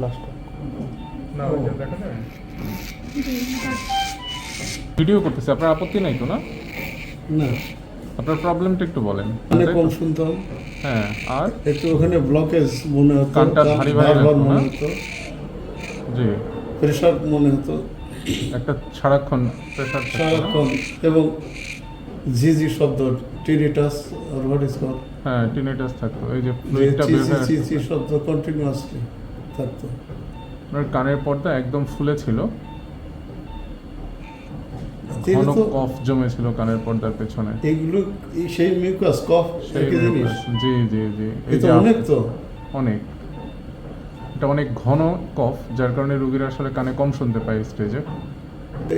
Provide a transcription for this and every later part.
না দেখা ভিডিও করতেছে আপনার আপত্তি নাই তো না? না। আপনার প্রবলেমটা একটু বলেন। অনেক কম শুনতাম হ্যাঁ আর? একটু ওখানে ব্লকেজ মনে হতো কানটা ভারী ভারী মনে হতো। জি। প্রেশার মনে হতো। একটা সারাক্ষণ প্রেশার সারাক্ষণ এবং ঝিঝি শব্দ টিরিটাস আর হোয়াট ইজ কল হ্যাঁ টিনেটাস থাকতো এই যে ফ্লুইডটা বের হয়ে আসতো। চি শব্দ কন্টিনিউয়াসলি থাকতো। আপনার কানের পর্দা একদম ফুলে ছিল। ঘন কফ জমে ছিল কানের পর্দার পেছনে। এগুলো সেই মিউকাস কফ? একই জিনিস? জি জি জি। এটা অনেক তো। অনেক। এটা অনেক ঘন কফ যার কারণে রোগীরা আসলে কানে কম শুনতে পায় স্টেজে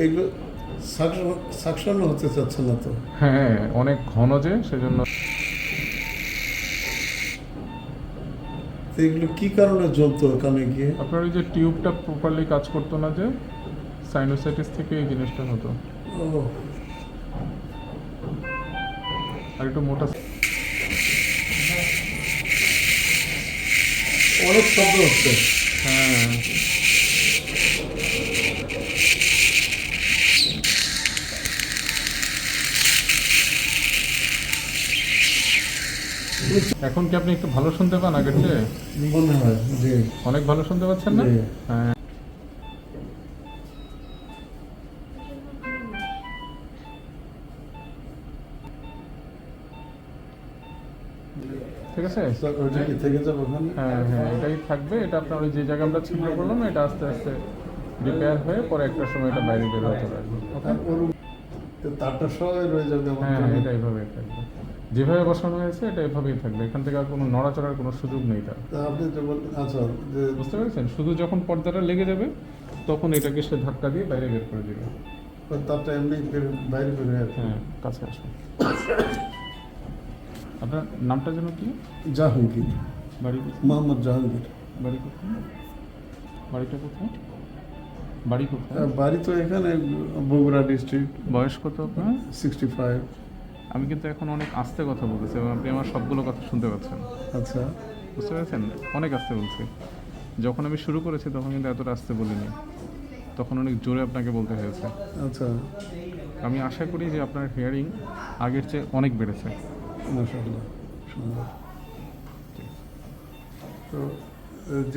এগুলো সাকশন হতে চাচ্ছে না তো। হ্যাঁ অনেক ঘন যে সেজন্য তো এগুলো কি কারণে জ্বলতো কানে গিয়ে? আপনার ওই যে টিউবটা প্রপারলি কাজ করতো না যে সাইনোসাইটিস থেকে এই জিনিসটা হতো। ও। আর একটু মোটা অনেক শব্দ হচ্ছে। হ্যাঁ। এখন কি আপনি একটু ভালো শুনতে পান আগের চেয়ে? হয় অনেক ভালো শুনতে পাচ্ছেন না? হ্যাঁ। ঠিক আছে? হ্যাঁ হ্যাঁ এটাই থাকবে। এটা আপনার যে জায়গা আমরা ছিদ্র করলাম এটা আস্তে আস্তে রিপেয়ার হয়ে পরে একটা সময় এটা বাইরে বের হতে পারবে। ওর- তো তারটা সবাই রয়ে যাবে আমার হ্যাঁ এটা এইভাবেই থাকবে যেভাবে বসানো হয়েছে এটা এভাবেই থাকবে। এখান থেকে আর কোনো নড়াচড়ার কোনো সুযোগ নেই তার। আপনি যে বললেন আচ্ছা যে বুঝতে পেরেছেন? শুধু যখন পর্দাটা লেগে যাবে তখন এটাকে সে ধাক্কা দিয়ে বাইরে বের করে দেবে। তারটা এমনি বাইরে বের হয়ে হ্যাঁ কাছে আসুন আপনার নামটা যেন কি? জাহাঙ্গীর। বাড়ি? মোহাম্মদ জাহাঙ্গীর। বাড়ি কোথায়? বাড়িটা কোথায়? বাড়ি কোথায়? বাড়ি তো এখানে বগুড়া ডিস্ট্রিক্ট বয়স কত আপনার? সিক্সটি ফাইভ আমি কিন্তু এখন অনেক আস্তে কথা বলতেছি এবং আপনি আমার সবগুলো কথা শুনতে পাচ্ছেন। আচ্ছা। বুঝতে পেরেছেন? অনেক আস্তে বলছি। যখন আমি শুরু করেছি তখন কিন্তু এতটা আস্তে বলিনি। তখন অনেক জোরে আপনাকে বলতে হয়েছে। আচ্ছা। আমি আশা করি যে আপনার হিয়ারিং আগের চেয়ে অনেক বেড়েছে। সুন্দর। তো যে